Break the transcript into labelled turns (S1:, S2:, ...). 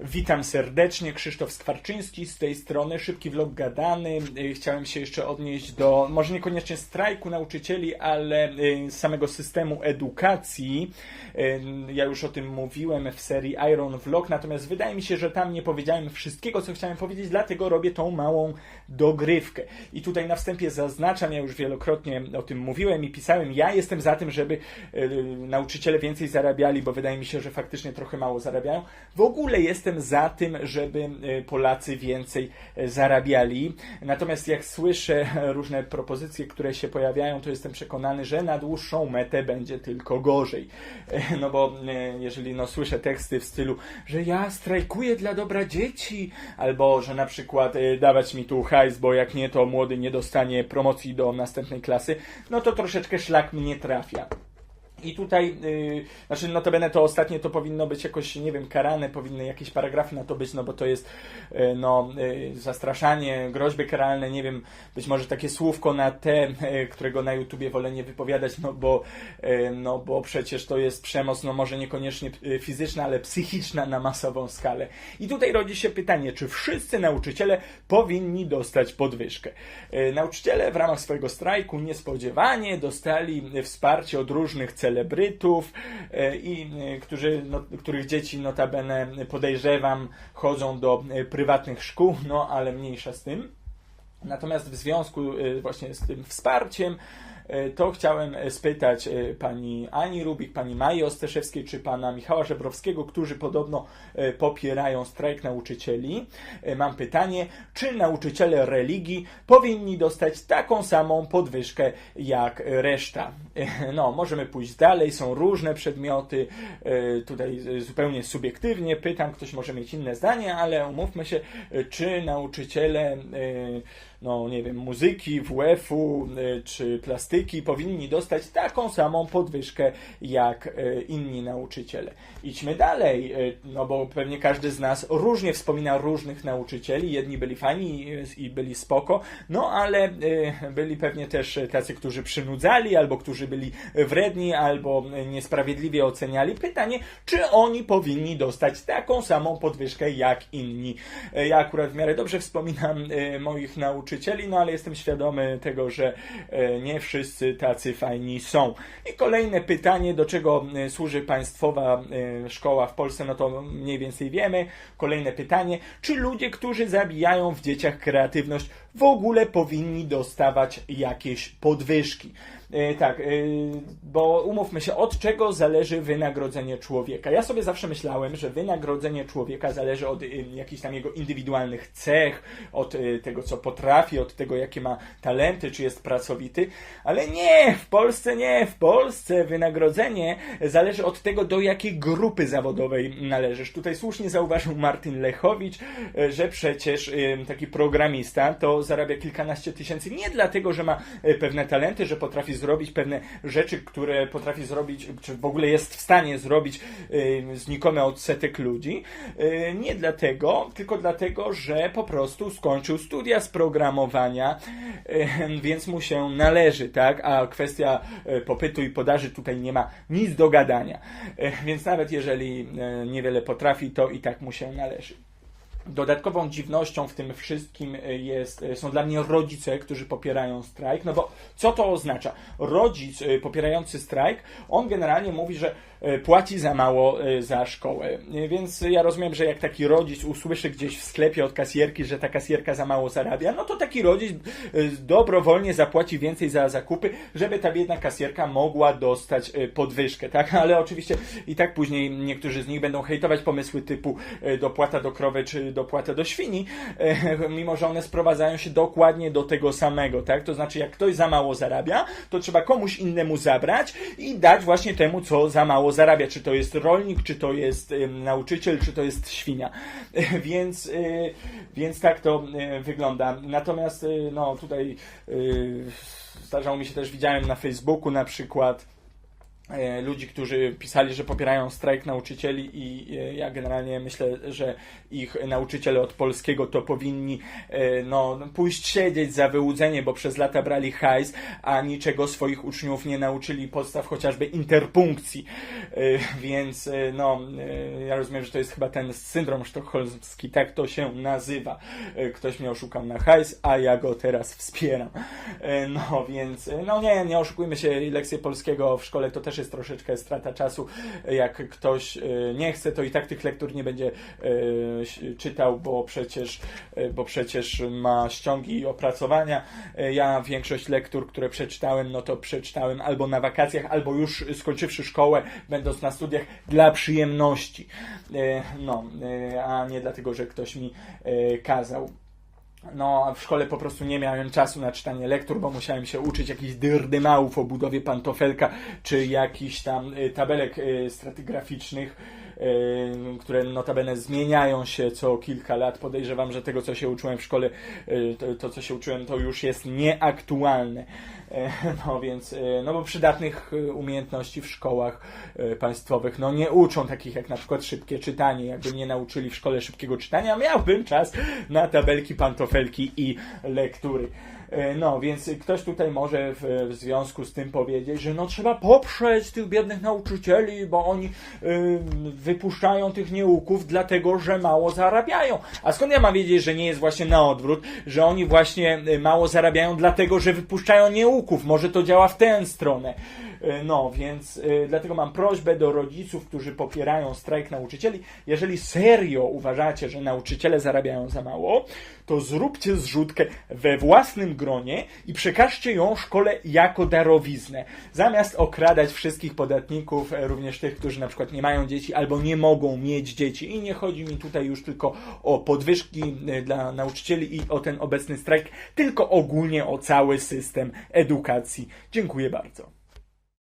S1: Witam serdecznie, Krzysztof Skwarczyński z tej strony, szybki vlog gadany. Y, Chciałem się jeszcze odnieść do, może niekoniecznie strajku nauczycieli, ale y, samego systemu edukacji. Y, Ja już o tym mówiłem w serii Iron Vlog, natomiast wydaje mi się, że tam nie powiedziałem wszystkiego, co chciałem powiedzieć, dlatego robię tą małą dogrywkę. I tutaj na wstępie zaznaczam, ja już wielokrotnie o tym mówiłem i pisałem, ja jestem za tym, żeby nauczyciele więcej zarabiali, bo wydaje mi się, że faktycznie trochę mało zarabiają. W ogóle jestem za tym, żeby y, Polacy więcej y, zarabiali. Natomiast jak słyszę różne propozycje, które się pojawiają, to jestem przekonany, że na dłuższą metę będzie tylko gorzej. Y, No bo jeżeli no, słyszę teksty w stylu, że ja strajkuję dla dobra dzieci, albo że na przykład dawać mi tu hajs, bo jak nie, to młody nie dostanie promocji do następnej klasy, no to troszeczkę szlak mnie trafia. I tutaj, yy, znaczy notabene to ostatnie to powinno być jakoś, nie wiem, karane, powinny jakieś paragrafy na to być, no bo to jest yy, no, yy, zastraszanie, groźby karalne, nie wiem, być może takie słówko na te, yy, którego na YouTubie wolę nie wypowiadać, no bo, yy, no bo przecież to jest przemoc, no może niekoniecznie yy, fizyczna, ale psychiczna na masową skalę. I tutaj rodzi się pytanie, czy wszyscy nauczyciele powinni dostać podwyżkę? Nauczyciele w ramach swojego strajku niespodziewanie dostali wsparcie od różnych celebrytów, e, i e, którzy, no, których dzieci notabene podejrzewam chodzą do e, prywatnych szkół, no ale mniejsza z tym. Natomiast w związku właśnie z tym wsparciem, to chciałem e, spytać e, pani Ani Rubik, pani Maji Ostaszewskiej czy pana Michała Żebrowskiego, którzy podobno e, popierają strajk nauczycieli. E, Mam pytanie, czy nauczyciele religii powinni dostać taką samą podwyżkę jak reszta? E, No, możemy pójść dalej, są różne przedmioty, e, tutaj e, zupełnie subiektywnie pytam, ktoś może mieć inne zdanie, ale umówmy się, e, czy nauczyciele e, no nie wiem, muzyki, WF-u y, czy plastyki powinni dostać taką samą podwyżkę jak y, inni nauczyciele. Idźmy dalej, y, no bo pewnie każdy z nas różnie wspomina różnych nauczycieli. Jedni byli fajni i- byli spoko, no ale byli pewnie też tacy, którzy przynudzali, albo którzy byli wredni, albo niesprawiedliwie oceniali. Pytanie, czy oni powinni dostać taką samą podwyżkę jak inni. Ja akurat w miarę dobrze wspominam moich nauczycieli, no ale jestem świadomy tego, że y, nie wszyscy tacy fajni są. I kolejne pytanie, do czego y, służy państwowa y, szkoła w Polsce, no to mniej więcej wiemy. Kolejne pytanie, czy ludzie, którzy zabijają w dzieciach kreatywność, w ogóle powinni dostawać jakieś podwyżki? E, Tak, e, bo umówmy się, od czego zależy wynagrodzenie człowieka. Ja sobie zawsze myślałem, że wynagrodzenie człowieka zależy od jakichś tam jego indywidualnych cech, od e, tego, co potrafi, od tego, jakie ma talenty, czy jest pracowity, ale nie, w Polsce nie. W Polsce wynagrodzenie zależy od tego, do jakiej grupy zawodowej należysz. Tutaj słusznie zauważył Martin Lechowicz, że przecież taki programista to zarabia kilkanaście tysięcy nie dlatego, że ma pewne talenty, że potrafi zrobić pewne rzeczy, które potrafi zrobić, czy w ogóle jest w stanie zrobić e, znikome odsetek ludzi. E, Nie dlatego, tylko dlatego, że po prostu skończył studia z programowania, e, więc mu się należy, tak? A kwestia popytu i podaży tutaj nie ma nic do gadania. Więc nawet jeżeli niewiele potrafi, to i tak mu się należy. Dodatkową dziwnością w tym wszystkim e, jest, e, są dla mnie rodzice, którzy popierają strajk. No bo co to oznacza? Rodzic e, popierający strajk, on generalnie mówi, że płaci za mało za szkołę. Więc ja rozumiem, że jak taki rodzic usłyszy gdzieś w sklepie od kasjerki, że ta kasjerka za mało zarabia, no to taki rodzic dobrowolnie zapłaci więcej za zakupy, żeby ta biedna kasjerka mogła dostać podwyżkę, tak? Ale oczywiście i tak później niektórzy z nich będą hejtować pomysły typu dopłata do krowy czy dopłata do świni, e, mimo że one sprowadzają się dokładnie do tego samego, tak? To znaczy, jak ktoś za mało zarabia, to trzeba komuś innemu zabrać i dać właśnie temu, co za mało zarabia. Czy to jest rolnik, czy to jest nauczyciel, czy to jest świnia. E, Więc, e, więc tak to wygląda. Natomiast, no tutaj zdarzało mi się też, widziałem na Facebooku na przykład, ludzi, którzy pisali, że popierają strajk nauczycieli i e, ja generalnie myślę, że ich nauczyciele od polskiego to powinni e, no, pójść siedzieć za wyłudzenie, bo przez lata brali hajs, a niczego swoich uczniów nie nauczyli podstaw chociażby interpunkcji. E, Więc e, no, e, ja rozumiem, że to jest chyba ten syndrom sztokholmski, tak to się nazywa. E, Ktoś mnie oszukał na hajs, a ja go teraz wspieram. E, No więc, e, no nie, nie oszukujmy się, lekcje polskiego w szkole to też jest troszeczkę strata czasu. Jak ktoś e, nie chce, to i tak tych lektur nie będzie e, czytał, bo przecież, e, bo przecież ma ściągi i opracowania. Ja większość lektur, które przeczytałem, no to przeczytałem albo na wakacjach, albo już skończywszy szkołę, będąc na studiach dla przyjemności. No, a nie dlatego, że ktoś mi kazał. No, w szkole po prostu nie miałem czasu na czytanie lektur, bo musiałem się uczyć jakichś dyrdymałów o budowie pantofelka, czy jakichś tam y, tabelek y, stratygraficznych, które notabene zmieniają się co kilka lat. Podejrzewam, że tego, co się uczyłem w szkole, y, to, to co się uczyłem, to już jest nieaktualne. E, No więc, e, no bo przydatnych e, umiejętności w szkołach e, państwowych, no nie uczą takich jak na przykład szybkie czytanie. Jakby mnie nauczyli w szkole szybkiego czytania, miałbym czas na tabelki, pantofelki i lektury. E, No, więc ktoś tutaj może w, w związku z tym powiedzieć, że no trzeba poprzeć tych biednych nauczycieli, bo oni y, wypuszczają tych nieuków dlatego, że mało zarabiają. A skąd ja mam wiedzieć, że nie jest właśnie na odwrót, że oni właśnie y, mało zarabiają dlatego, że wypuszczają nieuków? Może to działa w tę stronę. Y, No, więc y, dlatego mam prośbę do rodziców, którzy popierają strajk nauczycieli. Jeżeli serio uważacie, że nauczyciele zarabiają za mało, to zróbcie zrzutkę we własnym gronie i przekażcie ją szkole jako darowiznę. Zamiast okradać wszystkich podatników, e, również tych, którzy na przykład nie mają dzieci albo nie mogą mieć dzieci. I nie chodzi mi tutaj już tylko o podwyżki e, dla nauczycieli i o ten obecny strajk, tylko ogólnie o cały system edukacji. Dziękuję bardzo.